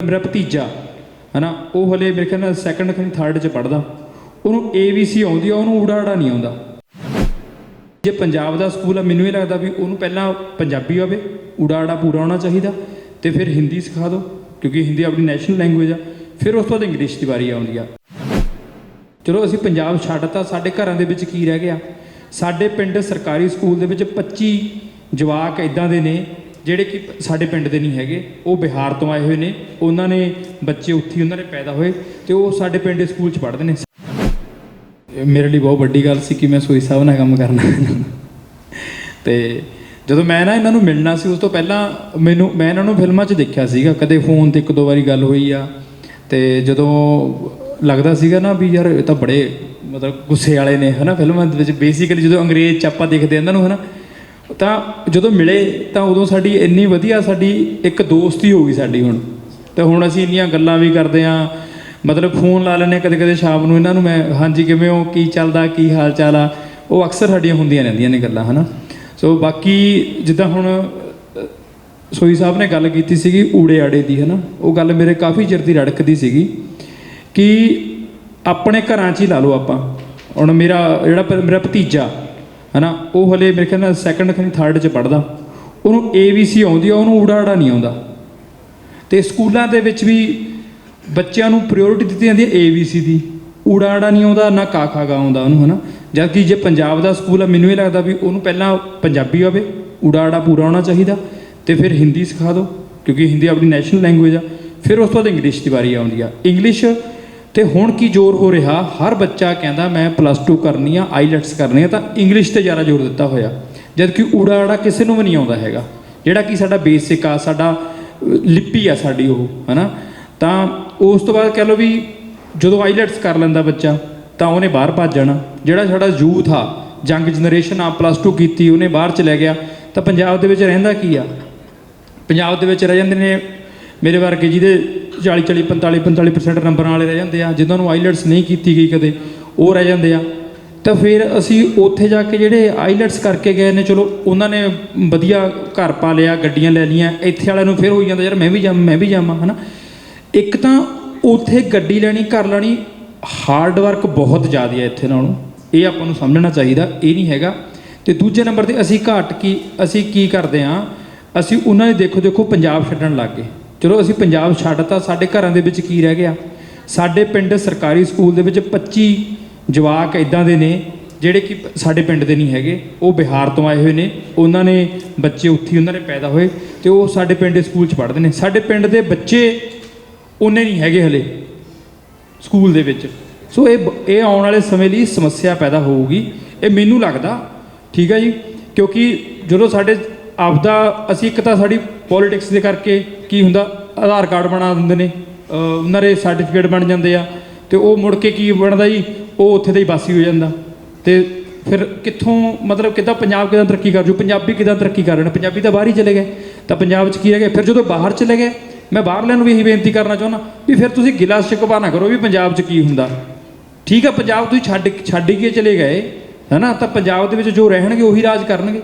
ਮੇਰਾ ਭਤੀਜਾ, ਹਨਾ, ਉਹ ਹਲੇ ਮੇਰੇ ਖਿਆਲ ਨਾਲ ਸੈਕੰਡ ਖਨੀ ਥਰਡ ਚ ਪੜਦਾ ਉਹਨੂੰ ABC ਆਉਂਦੀ ਆ, ਉਹਨੂੰ ਊੜਾ ਆੜਾ ਨਹੀਂ ਆਉਂਦਾ। ਜੇ ਪੰਜਾਬ ਦਾ ਸਕੂਲ ਆ, ਮੈਨੂੰ ਇਹ ਲੱਗਦਾ ਵੀ ਉਹਨੂੰ ਪਹਿਲਾਂ ਪੰਜਾਬੀ ਆਵੇ, ਊੜਾ ਪੂਰਾ ਆਉਣਾ ਚਾਹੀਦਾ, ਤੇ ਫਿਰ ਹਿੰਦੀ ਸਿਖਾ ਦਿਓ ਕਿਉਂਕਿ ਹਿੰਦੀ ਆਪਣੀ ਨੈਸ਼ਨਲ ਲੈਂਗੁਏਜ ਆ, ਫਿਰ ਉਸ ਤੋਂ ਬਾਅਦ ਇੰਗਲਿਸ਼ ਦੀ ਵਾਰੀ ਆਉਂਦੀ ਆ। ਚਲੋ, ਅਸੀਂ ਪੰਜਾਬ ਛੱਡਤਾ ਸਾਡੇ ਘਰਾਂ ਦੇ ਵਿੱਚ ਕੀ ਰਹਿ ਗਿਆ? ਸਾਡੇ ਪਿੰਡ ਸਰਕਾਰੀ ਸਕੂਲ ਦੇ ਵਿੱਚ 25 ਜਵਾਕ ਇਦਾਂ ਦੇ ਨੇ ਜਿਹੜੇ ਕਿ ਸਾਡੇ ਪਿੰਡ ਦੇ ਨਹੀਂ ਹੈਗੇ, ਉਹ ਬਿਹਾਰ ਤੋਂ ਆਏ ਹੋਏ ਨੇ। ਉਹਨਾਂ ਨੇ ਬੱਚੇ ਉੱਥੇ ਹੀ ਉਹਨਾਂ ਦੇ ਪੈਦਾ ਹੋਏ ਤੇ ਉਹ ਸਾਡੇ ਪਿੰਡ ਦੇ ਸਕੂਲ 'ਚ ਪੜ੍ਹਦੇ ਨੇ। ਮੇਰੇ ਲਈ ਬਹੁਤ ਵੱਡੀ ਗੱਲ ਸੀ ਕਿ ਮੈਂ ਸੋਈ ਸਾਹਿਬ ਨਾਲ ਕੰਮ ਕਰਨਾ। ਤੇ ਜਦੋਂ ਮੈਂ ਨਾ ਇਹਨਾਂ ਨੂੰ ਮਿਲਣਾ ਸੀ, ਉਸ ਤੋਂ ਪਹਿਲਾਂ ਮੈਨੂੰ, ਮੈਂ ਇਹਨਾਂ ਨੂੰ ਫਿਲਮਾਂ 'ਚ ਦੇਖਿਆ ਸੀਗਾ। ਕਦੇ ਫੋਨ ਤੇ ਇੱਕ ਦੋ ਵਾਰੀ ਗੱਲ ਹੋਈ ਆ। ਤੇ ਜਦੋਂ ਲੱਗਦਾ ਸੀਗਾ ਨਾ ਵੀ ਯਾਰ ਇਹ ਤਾਂ ਬੜੇ ਮਤਲਬ ਗੁੱਸੇ ਵਾਲੇ ਨੇ, ਹਨਾ? ਫਿਲਮਾਂ ਦੇ ਵਿੱਚ ਬੇਸਿਕਲੀ ਜਦੋਂ ਅੰਗਰੇਜ਼ ਚ ਆਪਾਂ ਦੇਖਦੇ ਹਾਂ ਇਹਨਾਂ ਨੂੰ, ਹਨਾ? ਤਾਂ ਜਦੋਂ ਮਿਲੇ ਤਾਂ ਉਦੋਂ ਸਾਡੀ ਇੰਨੀ ਵਧੀਆ ਸਾਡੀ ਇੱਕ ਦੋਸਤੀ ਹੋ ਗਈ ਸਾਡੀ ਹੁਣ। ਤੇ ਹੁਣ ਅਸੀਂ ਇੰਨੀਆਂ ਗੱਲਾਂ ਵੀ ਕਰਦੇ ਆ ਮਤਲਬ ਫੋਨ ਲਾ ਲੈਂਦੇ ਕਦੇ ਕਦੇ ਸ਼ਾਮ ਨੂੰ ਇਹਨਾਂ ਨੂੰ ਮੈਂ, ਹਾਂਜੀ ਕਿਵੇਂ ਹੋ? ਕੀ ਚੱਲਦਾ? ਕੀ ਹਾਲ ਚਾਲ ਆ? ਉਹ ਅਕਸਰ ਸਾਡੀਆਂ ਹੁੰਦੀਆਂ ਰਹਿੰਦੀਆਂ ਨੇ ਗੱਲਾਂ, ਹਨਾ? ਸੋ ਬਾਕੀ ਜਿੱਦਾਂ ਹੁਣ ਸੋਈ ਸਾਹਿਬ ਨੇ ਗੱਲ ਕੀਤੀ ਸੀਗੀ ਊੜੇ ਆੜੇ ਦੀ, ਹਨਾ? ਉਹ ਗੱਲ ਮੇਰੇ ਕਾਫੀ ਚਿਰ ਦੀ ਰੜਕਦੀ ਸੀਗੀ ਕਿ ਆਪਣੇ ਘਰਾਂ 'ਚ ਹੀ ਲਾ ਲਓ ਆਪਾਂ। ਹੁਣ ਮੇਰਾ, ਜਿਹੜਾ ਪ- ਮੇਰਾ ਭਤੀਜਾ ਹਨਾ? ਉਹ ਹਲੇ ਮੇਰੇ ਖਿਆਲ ਨਾਲ ਸੈਕੰਡ ਖਨੀ ਥਰਡ 'ਚ ਪੜਦਾ ਉਹਨੂੰ ABC ਆਉਂਦੀ ਆ, ਉਹਨੂੰ ਊੜਾ ਆੜਾ ਨਹੀਂ ਆਉਂਦਾ। ਤੇ ਸਕੂਲਾਂ ਦੇ ਵਿੱਚ ਵੀ ਬੱਚਿਆਂ ਨੂੰ ਪ੍ਰਾਇੋਰਟੀ ਦਿੱਤੀ ਜਾਂਦੀ ਹੈ ABC ਦੀ। ਊੜਾ ਨਹੀਂ ਆਉਂਦਾ, ਨਾ ਕਾ, ਖਾ, ਗਾ ਆਉਂਦਾ ਉਹਨੂੰ, ਹਨਾ? ਜਦ ਕਿ ਜੇ ਪੰਜਾਬ ਦਾ ਸਕੂਲ ਆ, ਮੈਨੂੰ ਇਹ ਲੱਗਦਾ ਵੀ ਉਹਨੂੰ ਪਹਿਲਾਂ ਪੰਜਾਬੀ ਆਵੇ। ਊੜਾ ਆੜਾ ਪੂਰਾ ਆਉਣਾ ਚਾਹੀਦਾ। ਤੇ ਫਿਰ ਹਿੰਦੀ ਸਿਖਾ ਦਿਓ, ਕਿਉਂਕਿ ਹਿੰਦੀ ਆਪਣੀ ਨੈਸ਼ਨਲ ਲੈਂਗੁਏਜ ਆ। ਫਿਰ ਉਸ ਤੋਂ ਬਾਅਦ ਇੰਗਲਿਸ਼ ਦੀ ਵਾਰੀ ਆਉਂਦੀ ਆ। ਇੰਗਲਿਸ਼ ਤੇ ਹੁਣ ਕੀ ਜ਼ੋਰ ਹੋ ਰਿਹਾ? ਹਰ ਬੱਚਾ ਕਹਿੰਦਾ, ਮੈਂ ਪਲੱਸ 2 ਕਰਨੀ ਆ ਆਈਲੈਟਸ ਕਰਨੀ ਆ, ਤਾਂ ਇੰਗਲਿਸ਼ ਤੇ ਜ਼ਿਆਦਾ ਜ਼ੋਰ ਦਿੱਤਾ ਹੋਇਆ। ਜਦ ਕਿ ਊੜਾ ਕਿਸੇ ਨੂੰ ਵੀ ਨਹੀਂ ਆਉਂਦਾ ਹੈਗਾ। ਜਿਹੜਾ ਕਿ ਸਾਡਾ ਬੇਸਿਕ ਆ, ਸਾਡਾ ਲਿਪੀ ਆ ਸਾਡੀ ਉਹ, ਹਨਾ? ਤਾਂ ਉਸ ਤੋਂ ਬਾਅਦ ਕਹਿ ਲਓ ਵੀ ਜਦੋਂ ਆਈਲੈਟਸ ਕਰ ਲੈਂਦਾ ਬੱਚਾ, ਤਾਂ ਉਹਨੇ ਬਾਹਰ ਭੱਜ ਜਾਣਾ। ਜਿਹੜਾ ਸਾਡਾ ਯੂਥ ਆ, ਜੰਗ ਜਨਰੇਸ਼ਨ ਆ ਪਲੱਸ 2 ਕੀਤੀ, ਉਹਨੇ ਬਾਹਰ ਚਲੇ ਗਿਆ। ਤਾਂ ਪੰਜਾਬ ਦੇ ਵਿੱਚ ਰਹਿੰਦਾ ਕੀ ਆ? ਪੰਜਾਬ ਦੇ ਵਿੱਚ ਰਹਿ ਜਾਂਦੇ ਨੇ ਮੇਰੇ ਵਰਗੇ ਜਿਹਦੇ 40 40 45 45% ਨੰਬਰਾਂ ਵਾਲੇ ਰਹਿ ਜਾਂਦੇ ਆ, ਜਿਨ੍ਹਾਂ ਨੂੰ ਆਈਲੈਟਸ ਨਹੀਂ ਕੀਤੀ ਗਈ ਕਦੇ, ਉਹ ਰਹਿ ਜਾਂਦੇ ਆ। ਤਾਂ ਫਿਰ ਅਸੀਂ ਉੱਥੇ ਜਾ ਕੇ ਜਿਹੜੇ ਆਈਲੈਟਸ ਕਰਕੇ ਗਏ ਨੇ, ਚਲੋ ਉਹਨਾਂ ਨੇ ਵਧੀਆ ਘਰ ਪਾ ਲਿਆ, ਗੱਡੀਆਂ ਲੈ ਲਈਆਂ, ਇੱਥੇ ਵਾਲਿਆਂ ਨੂੰ ਫਿਰ ਹੋਈ ਜਾਂਦਾ, ਯਾਰ ਮੈਂ ਵੀ ਜਾਵਾਂ ਮੈਂ ਵੀ ਜਾਵਾਂ, ਹਨਾ। ਇੱਕ ਤਾਂ ਉੱਥੇ ਗੱਡੀ ਲੈਣੀ, ਘਰ ਲੈਣੀ ਹਾਰਡ ਵਰਕ ਬਹੁਤ ਜ਼ਿਆਦਾ ਹੈ ਇੱਥੇ ਨਾਲੋਂ, ਇਹ ਆਪਾਂ ਨੂੰ ਸਮਝਣਾ ਚਾਹੀਦਾ, ਇਹ ਨਹੀਂ ਹੈਗਾ। ਤੇ ਦੂਜੇ ਨੰਬਰ ਤੇ ਅਸੀਂ ਘਾਟ ਕੀ, ਅਸੀਂ ਕੀ ਕਰਦੇ ਆ, ਅਸੀਂ ਉਹਨਾਂ ਦੇ ਦੇਖੋ ਦੇਖੋ ਪੰਜਾਬ ਛੱਡਣ ਲੱਗ ਗਏ। ਚਲੋ ਅਸੀਂ ਪੰਜਾਬ ਛੱਡਤਾ, ਸਾਡੇ ਘਰਾਂ ਦੇ ਵਿੱਚ ਕੀ ਰਹਿ ਗਿਆ? ਸਾਡੇ ਪਿੰਡ ਸਰਕਾਰੀ ਸਕੂਲ ਦੇ ਵਿੱਚ 25 ਜਵਾਕ ਇਦਾਂ ਦੇ ਨੇ, ਜਿਹੜੇ ਕਿ ਸਾਡੇ ਪਿੰਡ ਦੇ ਨਹੀਂ ਹੈਗੇ। ਉਹ ਬਿਹਾਰ ਤੋਂ ਆਏ ਹੋਏ ਨੇ। ਉਹਨਾਂ ਨੇ ਬੱਚੇ ਉੱਥੇ ਉਹਨਾਂ ਨੇ ਪੈਦਾ ਹੋਏ ਤੇ ਉਹ ਸਾਡੇ ਪਿੰਡ ਦੇ ਸਕੂਲ 'ਚ ਪੜ੍ਹਦੇ ਨੇ। ਸਾਡੇ ਪਿੰਡ ਦੇ ਬੱਚੇ ਉਹਨੇ ਨਹੀਂ ਹੈਗੇ ਹਲੇ ਸਕੂਲ ਦੇ ਵਿੱਚ। ਸੋ ਇਹ ਬ- ਇਹ ਆਉਣ ਵਾਲੇ ਸਮੇਂ ਲਈ ਸਮੱਸਿਆ ਪੈਦਾ ਹੋਊਗੀ। ਇਹ ਮੈਨੂੰ ਲੱਗਦਾ, ਠੀਕ ਹੈ ਜੀ? ਕਿਉਂਕਿ ਜਦੋਂ ਸਾਡੇ ਆਪਦਾ, ਅਸੀਂ ਇੱਕ ਤਾਂ ਸਾਡੀ ਪੋਲਿਟਿਕਸ ਦੇ ਕਰਕੇ ਕੀ ਹੁੰਦਾ, ਆਧਾਰ ਕਾਰਡ ਬਣਾ ਦਿੰਦੇ ਨੇ ਉਹਨਾਂ ਦੇ ਸਰਟੀਫਿਕੇਟ ਬਣ ਜਾਂਦੇ ਆ, ਤੇ ਉਹ ਮੁੜ ਕੇ ਕੀ ਬਣਦਾ ਜੀ, ਉਹ ਉੱਥੇ ਦਾ ਹੀ ਬਾਸੀ ਹੋ ਜਾਂਦਾ। ਤੇ ਫਿਰ ਕਿੱਥੋਂ, ਮਤਲਬ ਕਿੱਦਾਂ ਪੰਜਾਬ ਕਿੱਦਾਂ ਤਰੱਕੀ ਕਰ ਜੂ, ਪੰਜਾਬੀ ਕਿੱਦਾਂ ਤਰੱਕੀ ਕਰ ਰਹੇ ਨੇ? ਪੰਜਾਬੀ ਤਾਂ ਬਾਹਰ ਹੀ ਚਲੇ ਗਏ, ਤਾਂ ਪੰਜਾਬ 'ਚ ਕੀ ਰਹਿ ਗਿਆ ਫਿਰ ਜਦੋਂ ਬਾਹਰ ਚਲੇ ਗਏ, ਮੈਂ ਬਾਹਰਲਿਆਂ ਨੂੰ ਵੀ ਇਹੀ ਬੇਨਤੀ ਕਰਨਾ ਚਾਹੁੰਦਾ ਵੀ ਫਿਰ ਤੁਸੀਂ ਗਿਲਾ ਸ਼ਿਕਵਾ ਨਾ ਕਰੋ ਵੀ ਪੰਜਾਬ 'ਚ ਕੀ ਹੁੰਦਾ। ਠੀਕ ਆ, ਪੰਜਾਬ ਤੁਸੀਂ ਛੱਡ ਛੱਡ ਕੇ ਚਲੇ ਗਏ, ਹੈਨਾ? ਤਾਂ ਪੰਜਾਬ ਦੇ ਵਿੱਚ ਜੋ ਰਹਿਣਗੇ, ਉਹੀ ਰਾਜ ਕਰਨਗੇ।